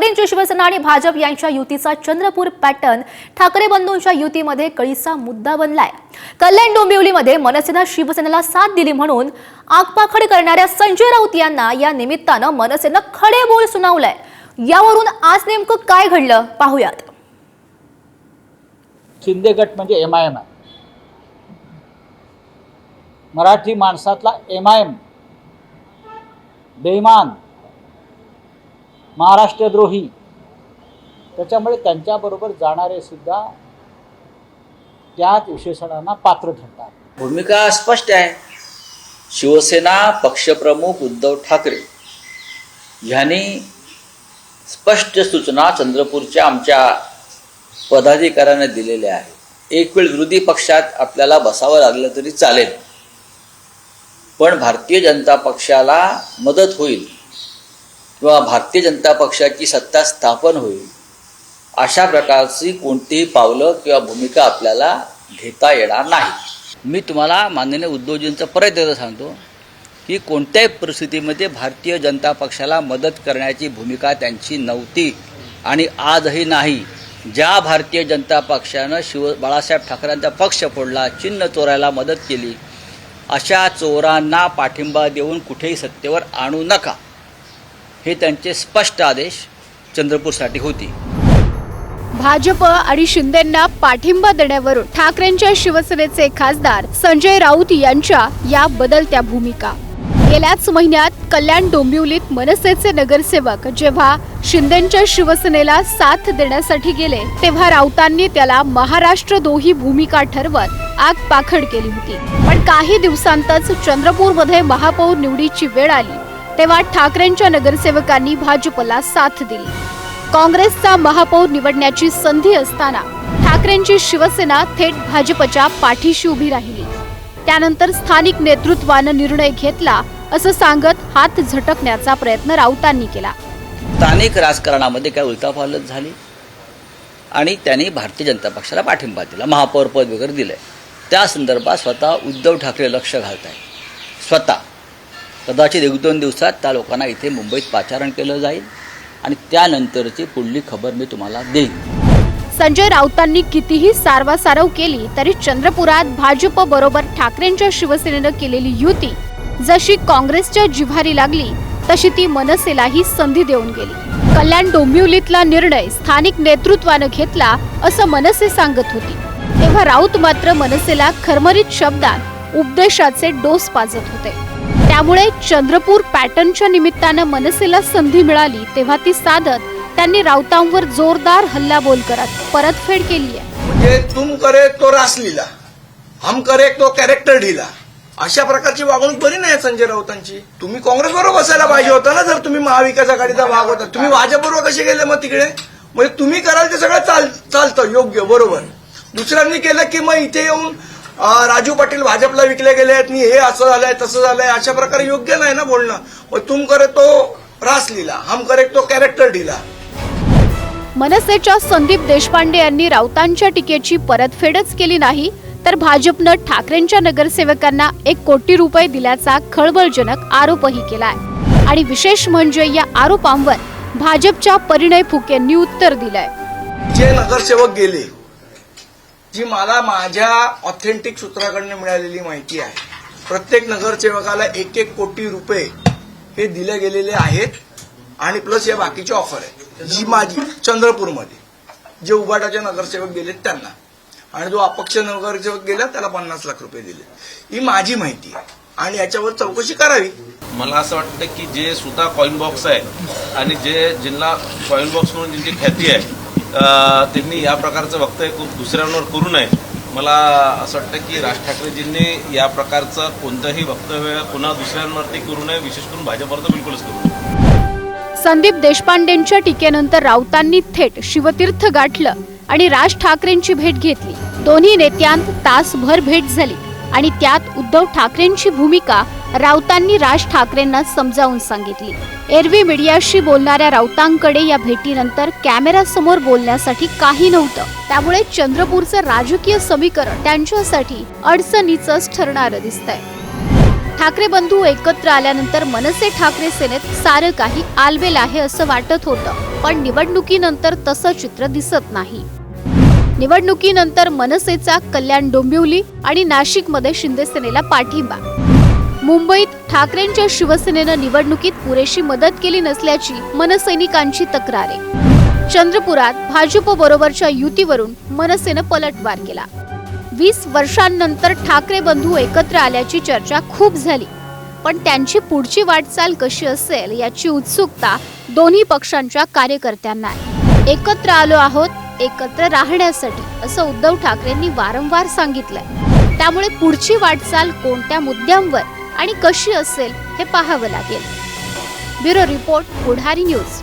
ठाकरेंची शिवसेना आणि भाजप यांच्या युतीचा चंद्रपूर पॅटर्न ठाकरे बंधूंच्या युतीमध्ये कळीचा मुद्दा बनलाय. कल्याण डोंबिवलीमध्ये मनसेनं शिवसेनेला साथ दिली म्हणून आगपाखड करणाऱ्या संजय राऊत यांना या निमित्तानं मनसेनं खडे बोल सुनावलाय. यावरून आज नेमकं काय घडलं पाहूयात. शिंदे गट म्हणजे M I M I Marathi माणसातला M I M बेईमान महाराष्ट्रद्रोही. त्याच्यामुळे त्यांच्याबरोबर जाणारे सुद्धा त्याच विशेषणांना पात्र ठरतात. भूमिका स्पष्ट आहे. शिवसेना पक्षप्रमुख उद्धव ठाकरे यांनी स्पष्ट सूचना चंद्रपूरच्या आमच्या पदाधिकाऱ्यांना दिलेल्या आहेत. एक वेळ विरोधी पक्षात आपल्याला बसावं लागलं तरी चालेल. पण भारतीय जनता पक्षाला मदत होईल. किंवा भारतीय जनता पक्षाची सत्ता स्थापन होईल अशा प्रकारची कोणतीही पावलं किंवा भूमिका आपल्याला घेता येणार नाही. मी तुम्हाला माननीय उद्धवजींचं परत एकदा सांगतो की कोणत्याही परिस्थितीमध्ये भारतीय जनता पक्षाला मदत करण्याची भूमिका त्यांची नव्हती आणि आजही नाही. ज्या भारतीय जनता पक्षानं शिव बाळासाहेब ठाकरेंचा पक्ष फोडला चिन्ह चोरायला मदत केली अशा चोरांना पाठिंबा देऊन कुठेही सत्तेवर आणू नका. हे त्यांचे स्पष्ट आदेश चंद्रपूरसाठी होती. भाजप आणि शिंदेंना पाठिंबा देण्यावरून ठाकरेंच्या शिवसेनेचे खासदार संजय राऊत यांच्या या बदलत्या भूमिका. गेल्याच महिन्यात कल्याण डोंबिवलीत मनसेचे नगरसेवक जेव्हा शिंदेंच्या शिवसेनेला साथ देण्यासाठी गेले तेव्हा राऊतांनी त्याला महाराष्ट्र दोही भूमिका ठरवत आग पाखड केली होती. पण काही दिवसांतच चंद्रपूरमध्ये महापौर निवडीची वेळ आली. तेव्हा ठाकरेंच्या नगरसेवकांनी भाजपला साथ दिली. काँग्रेसचा महापौर निवडण्याची संधी असताना ठाकरेंची शिवसेना थेट भाजपच्या पाठीशी उभी राहिली. त्यानंतर स्थानिक नेतृत्वानं निर्णय घेतला असं सांगत हात झटकण्याचा प्रयत्न राऊतांनी केला. स्थानिक राजकारणामध्ये काय उलथापालट झाली? आणि त्यांनी भारतीय जनता पक्षाला पाठिंबा दिला महापौर पद वगैरे दिलंय. त्या संदर्भात स्वतः उद्धव ठाकरे लक्ष घालत आहे स्वतः. कदाचित एक दोन दिवसात त्या लोकांना इथे मुंबईत पाचारण केलं जाईल आणि त्यानंतरची पुढली खबर मी तुम्हाला देईन. संजय राऊतांनी कितीही सारवासारव केली तरी चंद्रपुरात भाजप बरोबर ठाकरेंच्या शिवसेनेनं केलेली युती जशी काँग्रेसच्या जिव्हारी लागली तशी ती मनसेलाही संधी देऊन गेली. कल्याण डोंबिवलीतला निर्णय स्थानिक नेतृत्वानं घेतला असं मनसे सांगत होती. तेव्हा राऊत मात्र मनसेला खरमरीत शब्दात उपदेशाचे डोस पाजत होते. त्यामुळे चंद्रपूर पॅटर्नच्या निमित्तानं मनसेला संधी मिळाली तेव्हा ती साधत त्यांनी राऊतांवर जोरदार हल्लाबोल करत परतफेड केली आहे. म्हणजे तुम करे तो रासलीला हम करे तो कॅरेक्टर ढिला. अशा प्रकारची वागणूक बरी नाही आहे संजय राऊतांची. तुम्ही काँग्रेस बरोबर बसायला पाहिजे होता ना जर तुम्ही महाविकास आघाडीचा भाग होता. तुम्ही भाजपबरोबर कसे गेले मग तिकडे? म्हणजे तुम्ही कराल ते सगळं चाल चालतं योग्य बरोबर. दुसऱ्यांनी केलं की मग इथे येऊन राजू पाटील भाजपला विकले गेले आहेत हे असं झालंय तसं झालंय अशा प्रकारे योग्य नाही ना बोलणं. तुम करे तो रासलीला हम करे तो कॅरेक्टर ढिला. मनसेच्या संदीप देशपांडे यांनी राऊतांच्या टीकेची परतफेडच केली नाही तर भाजपनं ठाकरेंच्या नगरसेवकांना एक कोटी रुपये दिल्याचा खळबळजनक आरोपही केलाय. आणि विशेष म्हणजे या आरोपांवर भाजपच्या परिणय फुकेंनी उत्तर दिलंय. जे नगरसेवक गेले जी मला माझ्या ऑथेंटिक सूत्राकडनं मिळालेली माहिती आहे. प्रत्येक नगरसेवकाला एक एक कोटी रुपये हे दिले गेलेले आहेत आणि प्लस या बाकीची ऑफर आहे जी माझी चंद्रपूरमध्ये जे उबाटाचे नगरसेवक गेलेत त्यांना. आणि जो अपक्ष नगरसेवक गेला त्याला पन्नास लाख रुपये दिले. ही माझी माहिती आहे. आणि याच्यावर चौकशी करावी. मला असं वाटतं की जे सुद्धा कॉईन बॉक्स आहे आणि जे जिल्हा कॉईन बॉक्स म्हणून ज्यांची ख्याती आहे त्यांनी या प्रकारचं वक्तव्य खूप दुसऱ्यांवर करू नये. मला असं वाटतं की राज ठाकरेजींनी या प्रकारचं कोणतंही वक्तव्य पुन्हा दुसऱ्यांवरती करू नये विशेष करून भाजपवर तर बिलकुलच करू नये. संदीप देशपांडेंच्या टीकेनंतर राऊतांनी थेट शिवतीर्थ गाठलं आणि राज ठाकरेंची भेट घेतली. दोन्ही नेत्यांत तासभर भेट झाली. आणि त्यात उद्धव ठाकरेंची भूमिका राऊतांनी राज ठाकरेंना समजावून सांगितली. एरवी मीडियाशी बोलणाऱ्या राऊतांकडे या भेटीनंतर कॅमेऱ्यासमोर बोलण्यासाठी काही नव्हतं. त्यामुळे चंद्रपूरचं राजकीय समीकरण त्यांच्यासाठी अडचणीचंच ठरणारं दिसतंय. ठाकरे बंधू एकत्र आल्यानंतर मनसे ठाकरे सेनेत सारं काही आलबेल आहे असं वाटत होतं पण निवडणुकीनंतर तसं चित्र दिसत नाही. निवडणुकीनंतर मनसेचा कल्याण डोंबिवली आणि नाशिकमध्ये शिंदेसेनेला पाठिंबा. मुंबईत ठाकरेंच्या शिवसेनेनं निवडणुकीत पुरेशी मदत केली नसल्याची मनसैनिकांची तक्रार. आहे चंद्रपुरात भाजप बरोबरच्या युतीवरून मनसेनं पलटवार केला. वीस वर्षांनंतर ठाकरे बंधू एकत्र आल्याची चर्चा खूप झाली. पण त्यांची पुढची वाटचाल कशी असेल याची उत्सुकता दोन्ही पक्षांच्या कार्यकर्त्यांना आहे. एकत्र आलो आहोत एकत्र राहण्यासाठी असं उद्धव ठाकरेंनी वारंवार सांगितलंय. त्यामुळे पुढची वाटचाल कोणत्या मुद्द्यांवर आणि कशी असेल हे पाहावं लागेल. Bureau report Pudhari news.